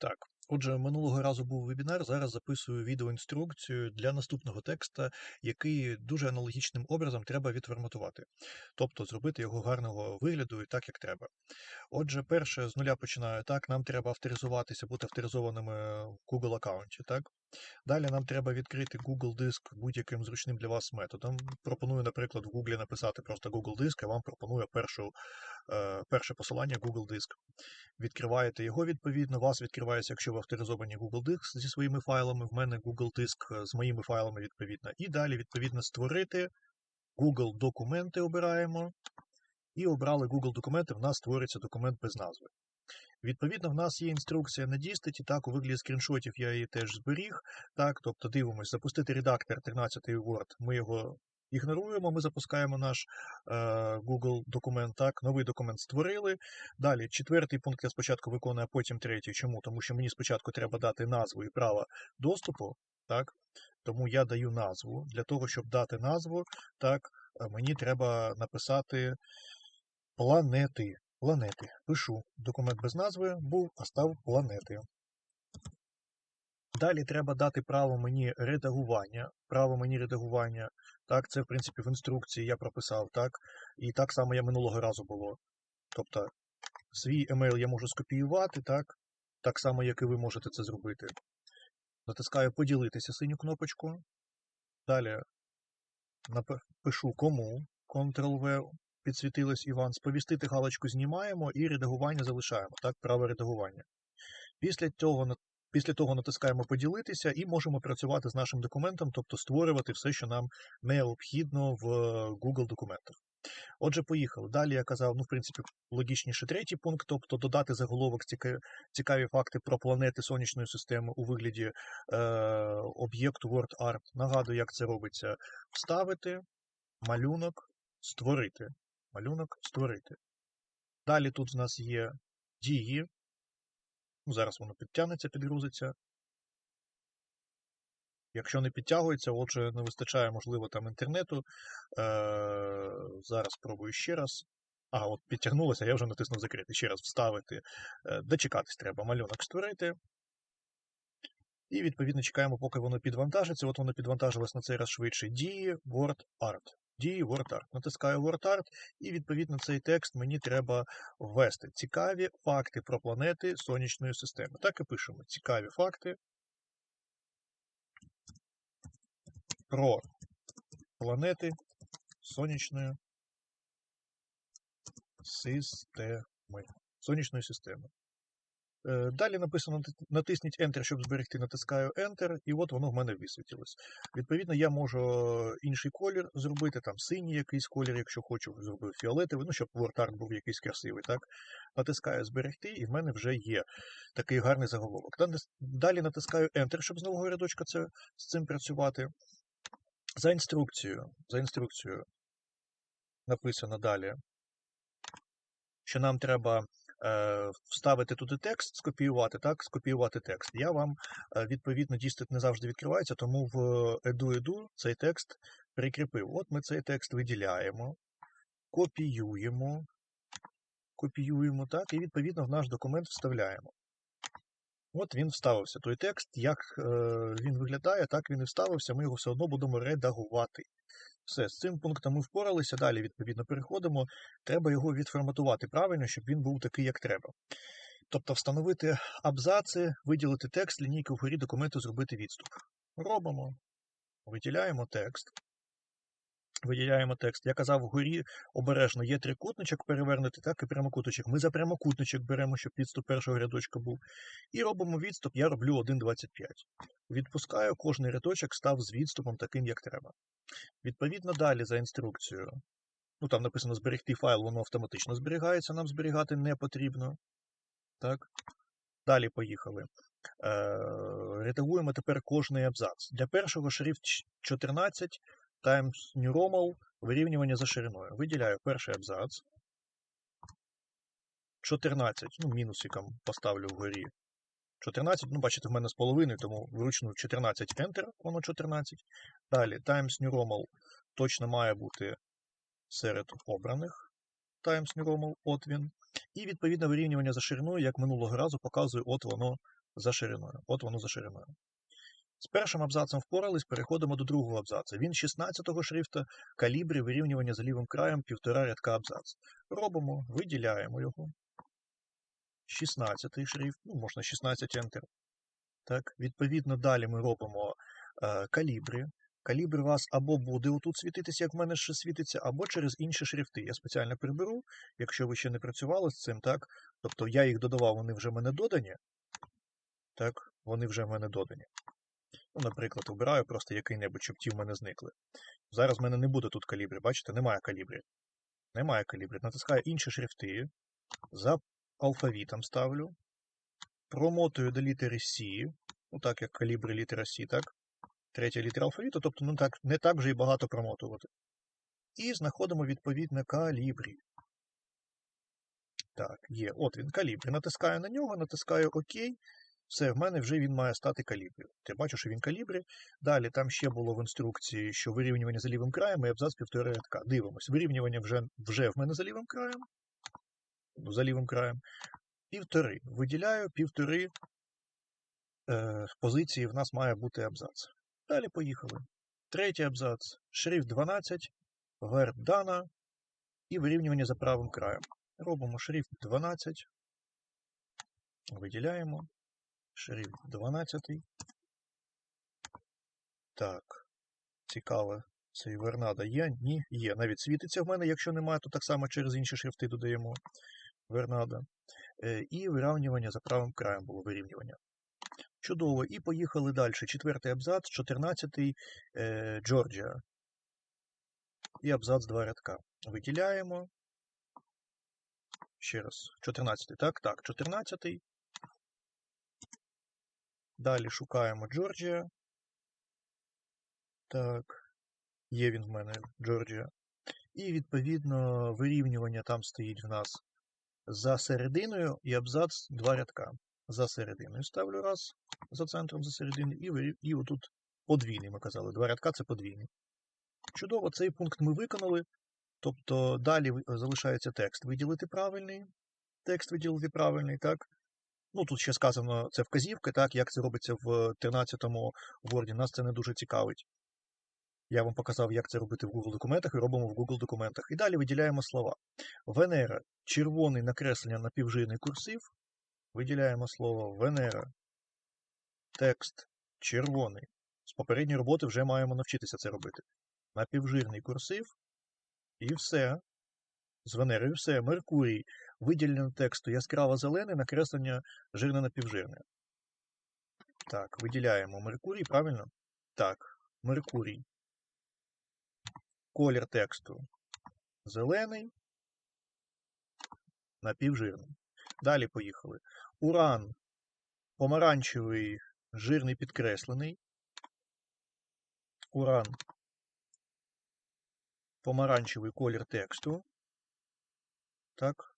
Так, отже, минулого разу був вебінар, зараз записую відеоінструкцію для наступного текста, який дуже аналогічним образом треба відформатувати. Тобто зробити його гарного вигляду і так, як треба. Отже, перше з нуля починаю так, нам треба авторизуватися, бути авторизованими в Google аккаунті, так? Далі нам треба відкрити Google Диск будь-яким зручним для вас методом. Пропоную, наприклад, в Google написати просто Google Диск, я вам пропоную першу, перше посилання Google Диск. Відкриваєте його відповідно, вас відкривається, якщо ви авторизовані Google Диск зі своїми файлами, в мене Google Диск е, з моїми файлами відповідно. І далі, відповідно, створити Google документи обираємо. І обрали Google документи, в нас створюється документ без назви. Відповідно, в нас є інструкція на дістаті, так, у вигляді скріншотів я її теж зберіг. Так, тобто дивимось, запустити редактор 13 Word, ми його ігноруємо, ми запускаємо наш е, Google документ, так, новий документ створили. Далі, четвертий пункт я спочатку виконую, а потім третій. Чому? Тому що мені спочатку треба дати назву і право доступу, так, тому я даю назву. Для того, щоб дати назву, так, е, мені треба написати планети. Планети. Пишу. Документ без назви був, а став планети. Далі треба дати право мені редагування. Право мені редагування. Так, це, в принципі, в інструкції я прописав, так. І так само я минулого разу було. Тобто, свій емейл я можу скопіювати, так, так само, як і ви можете це зробити. Натискаю поділитися синю кнопочку. Далі пишу кому, Ctrl-V, підсвітилось Іван, сповістити галочку знімаємо і редагування залишаємо. Так, право редагування. Після того після того натискаємо поділитися і можемо працювати з нашим документом, тобто створювати все, що нам необхідно в Google документах. Отже, поїхали. Далі я казав, ну, в принципі, логічніше третій пункт, тобто додати заголовок цікаві факти про планети сонячної системи у вигляді е, об'єкту WordArt. Нагадую, як це робиться: вставити, малюнок, створити малюнок створити. Далі тут в нас є дії. Ну, Зараз воно підтягнеться, підгрузиться. Якщо не підтягується, отже, не вистачає, можливо, там інтернету. Е- Зараз спробую ще раз. А, от підтягнулося, я вже натиснув закрити. Ще раз вставити. Е дочекатись треба. Малюнок створити. І, відповідно, чекаємо, поки воно підвантажиться. От воно підвантажилось на цей раз швидше. Дії, Word, Art дії WordArt. Натискаю WordArt, і відповідно цей текст мені треба ввести. Цікаві факти про планети сонячної системи. Так і пишемо. Цікаві факти про планети сонячної системи. Сонячної системи. Е, далі написано натисніть Enter, щоб зберегти, натискаю Enter, і от воно в мене висвітилось. Відповідно, я можу інший колір зробити, там синій якийсь колір, якщо хочу, зробив фіолетовий, ну, щоб WordArt був якийсь красивий. так. Натискаю Зберегти, і в мене вже є такий гарний заголовок. Далі натискаю Enter, щоб з нового рядочка це, з цим працювати. За інструкцією, за інструкцією написано далі, що нам треба Е, вставити туди текст, скопіювати, так, скопіювати текст. Я вам, е, відповідно, дістик не завжди відкривається, тому в edu-edu цей текст прикріпив. От ми цей текст виділяємо, копіюємо, копіюємо, так, і відповідно в наш документ вставляємо. От він вставився. Той текст, як е, він виглядає, так він і вставився, ми його все одно будемо редагувати. Все, з цим пунктом ми впоралися, далі, відповідно, переходимо. Треба його відформатувати правильно, щоб він був такий, як треба. Тобто встановити абзаци, виділити текст, лінійки вгорі документу, зробити відступ. Робимо, виділяємо текст. Виділяємо текст. Я казав, вгорі обережно є трикутничок перевернути, так і прямокутничок. Ми за прямокутничок беремо, щоб відступ першого рядочка був. І робимо відступ, я роблю 1,25. Відпускаю, кожний рядочок став з відступом таким, як треба. Відповідно, далі за інструкцією. Ну, там написано зберегти файл, воно автоматично зберігається, нам зберігати не потрібно. Так. Далі поїхали. Е, Редагуємо тепер кожний абзац. Для першого шрифт 14 Times New Roman вирівнювання за шириною. Виділяю перший абзац. 14, ну, мінусиком поставлю вгорі. 14, ну, бачите, в мене з половиною, тому вручну 14 Enter, воно 14. Далі Times New Roman точно має бути серед обраних. Times New Roman, от він. І відповідне вирівнювання за шириною, як минулого разу, показує, от воно за шириною. От воно за шириною. З першим абзацем впорались, переходимо до другого абзацу. Він 16-го шрифта, калібри вирівнювання за лівим краєм, півтора рядка абзац. Робимо, виділяємо його. 16-й шрифт, ну, можна 16 Enter. Так, відповідно, далі ми робимо е, калібри. Калібр у вас або буде отут світитися, як в мене ще світиться, або через інші шрифти. Я спеціально приберу, якщо ви ще не працювали з цим, так? Тобто я їх додавав, вони вже в мене додані. Так, вони вже в мене додані. Наприклад, обираю просто який-небудь, щоб ті в мене зникли. Зараз в мене не буде тут калібри, бачите, немає калібрів. Немає калібрів. Натискаю інші шрифти. За алфавітом ставлю. Промотую до літери C. Ну, так як калібри літера C, так? Третя літера алфавіту, тобто ну, так, не так вже і багато промотувати. І знаходимо відповідне калібрі. Так, є. От він, калібрі. Натискаю на нього, натискаю ОК. Все, в мене вже він має стати калібрі. Я бачу, що він калібрі. Далі там ще було в інструкції, що вирівнювання за лівим краєм і абзац півтори рядка. Дивимось. Вирівнювання вже, вже в мене за лівим краєм. Ну, за лівим краєм. Півтори. Виділяю півтори е, позиції в нас має бути абзац. Далі поїхали. Третій абзац. Шрифт 12, верт дана і вирівнювання за правим краєм. Робимо шрифт 12. Виділяємо. Шрифт 12. Так. Цікаво. Цей вернада є? Ні, є. Навіть світиться в мене, якщо немає, то так само через інші шрифти додаємо вернада. Е, і вирівнювання за правим краєм було вирівнювання. Чудово. І поїхали далі. Четвертий абзац, 14-й е, Джорджія. І абзац два рядка. Виділяємо. Ще раз. 14-й. Так, так, 14-й. Далі шукаємо Джорджія. Так. Є він в мене Джорджія. І відповідно вирівнювання там стоїть в нас за серединою і абзац два рядка. За серединою ставлю раз, за центром за серединою, і, і отут подвійний, ми казали. Два рядка це подвійний. Чудово, цей пункт ми виконали. Тобто далі залишається текст. Виділити правильний. Текст виділити правильний, так. Ну, тут ще сказано, це вказівки, так, як це робиться в 13-му Word. Нас це не дуже цікавить. Я вам показав, як це робити в Google документах, і робимо в Google документах. І далі виділяємо слова. Венера, червоний накреслення на півжирний курсив. Виділяємо слово Венера. Текст червоний. З попередньої роботи вже маємо навчитися це робити. Напівжирний курсив. І все. З Венерою все. Меркурій. Виділення тексту яскраво зелене, накреслення жирне напівжирне. Так, виділяємо Меркурій, правильно? Так, Меркурій. Колір тексту зелений, напівжирний. Далі поїхали. Уран помаранчевий, жирний підкреслений. Уран помаранчевий колір тексту. Так,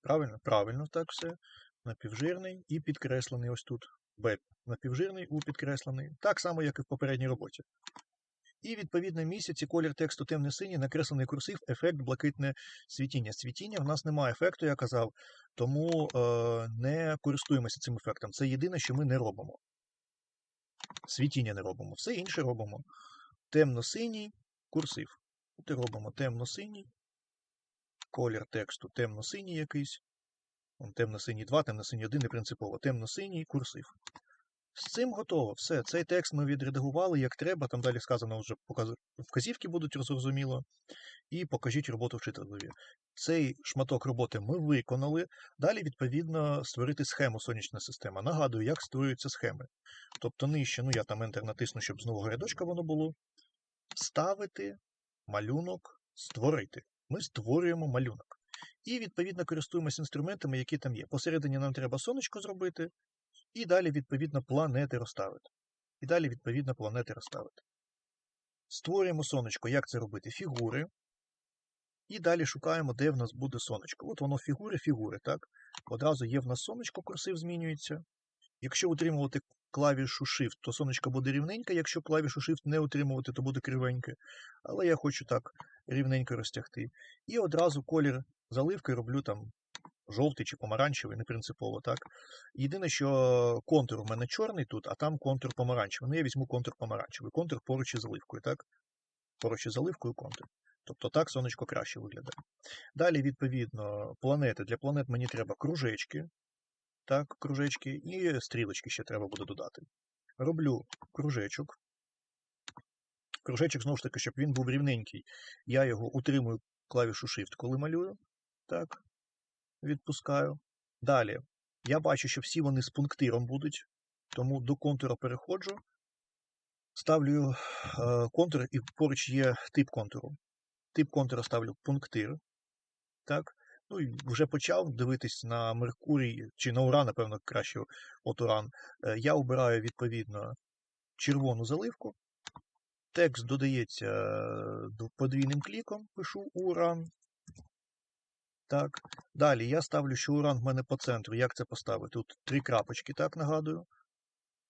правильно? Правильно, так все. Напівжирний і підкреслений ось тут. Б. Напівжирний у підкреслений. Так само, як і в попередній роботі. І відповідно місяці колір тексту темно-синій, накреслений курсив, ефект блакитне світіння. Світіння в нас немає ефекту, я казав, тому е, не користуємося цим ефектом. Це єдине, що ми не робимо. Світіння не робимо. Все інше робимо. Темно-синій курсив. От робимо темно-синій. Колір тексту темно-синій якийсь. Темно-синій 2, темно-синій 1, не принципово. Темно-синій курсив. З цим готово. Все, цей текст ми відредагували як треба. Там далі сказано вже показ... вказівки будуть зрозуміло. І покажіть роботу вчителеві. Цей шматок роботи ми виконали. Далі, відповідно, створити схему сонячна система. Нагадую, як створюються схеми. Тобто нижче, ну я там Enter натисну, щоб з нового рядочка воно було. Ставити малюнок, створити. Ми створюємо малюнок. І, відповідно, користуємося інструментами, які там є. Посередині нам треба сонечко зробити. І далі, відповідно, планети розставити. І далі, відповідно, планети розставити. Створюємо сонечко. Як це робити? Фігури. І далі шукаємо, де в нас буде сонечко. От воно фігури, фігури, так? Одразу є в нас сонечко, курсив змінюється. Якщо утримувати клавішу Shift, то сонечко буде рівненьке. Якщо клавішу Shift не утримувати, то буде кривеньке. Але я хочу так рівненько розтягти. І одразу колір заливки роблю там жовтий чи помаранчевий, не принципово, так? Єдине, що контур у мене чорний тут, а там контур помаранчевий. Ну, я візьму контур помаранчевий. Контур поруч із заливкою, так? Поруч із заливкою контур. Тобто так сонечко краще виглядає. Далі, відповідно, планети. Для планет мені треба кружечки, так, кружечки, і стрілочки ще треба буде додати. Роблю кружечок. Кружечок, знову ж таки, щоб він був рівненький. Я його утримую клавішу Shift, коли малюю. Так, відпускаю. Далі. Я бачу, що всі вони з пунктиром будуть, тому до контура переходжу. Ставлю е, контур і поруч є тип контуру. Тип контура ставлю пунктир. Так. Ну і вже почав дивитись на Меркурій чи на Уран, напевно, краще от Уран. Е, Я обираю відповідно червону заливку. Текст додається подвійним кліком, пишу Уран. Так. Далі я ставлю, що Уран в мене по центру. Як це поставити? Тут три крапочки, так нагадую.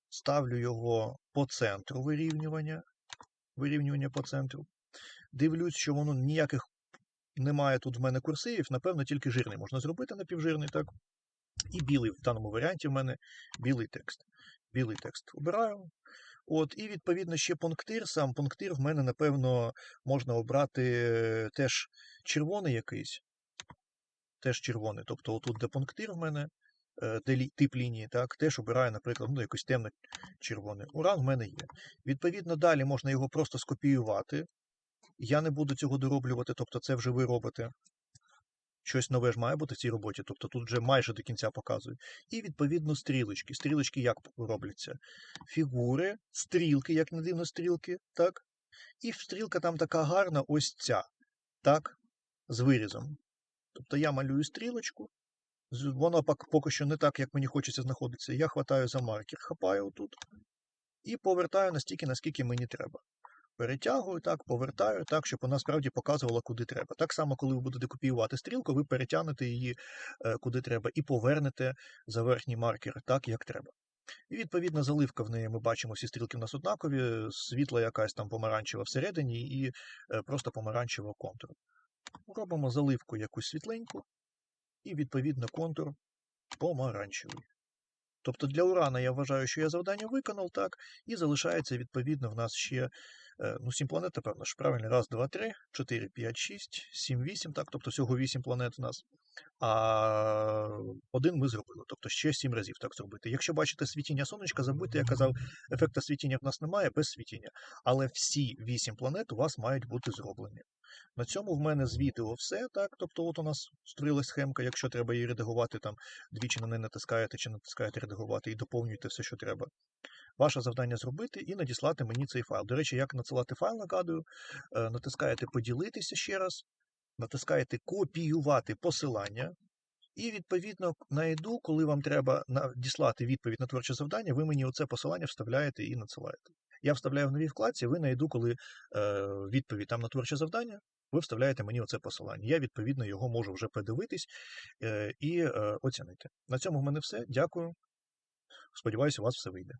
Ставлю його по центру вирівнювання. Вирівнювання по центру. Дивлюсь, що воно ніяких немає тут в мене курсивів, напевно, тільки жирний можна зробити напівжирний, так? І білий в даному варіанті в мене білий текст. Білий текст обираю. От, і відповідно ще пунктир. Сам пунктир в мене, напевно, можна обрати теж червоний якийсь. Теж червоний. Тобто, отут, де пунктир в мене, е, де тип лінії, так, теж обираю, наприклад, ну, якось темно-червоний. Уран в мене є. Відповідно, далі можна його просто скопіювати. Я не буду цього дороблювати, тобто це вже ви робите. Щось нове ж має бути в цій роботі, тобто тут вже майже до кінця показую. І відповідно стрілочки. Стрілочки як робляться? Фігури, стрілки, як не дивно, стрілки, так? І стрілка там така гарна, ось ця, так, з вирізом. Тобто я малюю стрілочку, воно поки що не так, як мені хочеться знаходитися. Я хватаю за маркер, хапаю тут і повертаю настільки, наскільки мені треба. Перетягую так, повертаю так, щоб вона справді показувала, куди треба. Так само, коли ви будете копіювати стрілку, ви перетягнете її е, куди треба і повернете за верхній маркер так, як треба. І відповідно заливка в неї ми бачимо, всі стрілки в нас однакові, світла якась там помаранчева всередині і е, просто помаранчевого контуру. Робимо заливку якусь світленьку, і відповідно контур помаранчевий. Тобто для урана я вважаю, що я завдання виконав, так, і залишається відповідно в нас ще ну, 7 планет, напевно ж, правильно, раз, два, три, 4, 5, 6, 7, 8, так, тобто всього 8 планет у нас. А один ми зробили, тобто ще 7 разів так зробити. Якщо бачите світіння сонечка, забудьте, я казав, ефекта світіння в нас немає без світіння. Але всі 8 планет у вас мають бути зроблені. На цьому в мене з відео все, так, тобто от у нас створилась схемка, якщо треба її редагувати, там двічі на неї натискаєте чи натискаєте редагувати і доповнюєте все, що треба. Ваше завдання зробити і надіслати мені цей файл. До речі, як надсилати файл, нагадую, е, натискаєте поділитися ще раз, натискаєте копіювати посилання. І, відповідно, знайду, коли вам треба надіслати відповідь на творче завдання, ви мені оце посилання вставляєте і надсилаєте. Я вставляю в новій вкладці, ви знайду, коли е, відповідь там на творче завдання, ви вставляєте мені оце посилання. Я, відповідно, його можу вже подивитись е, і е, оцінити. На цьому в мене все. Дякую. Сподіваюся, у вас все вийде.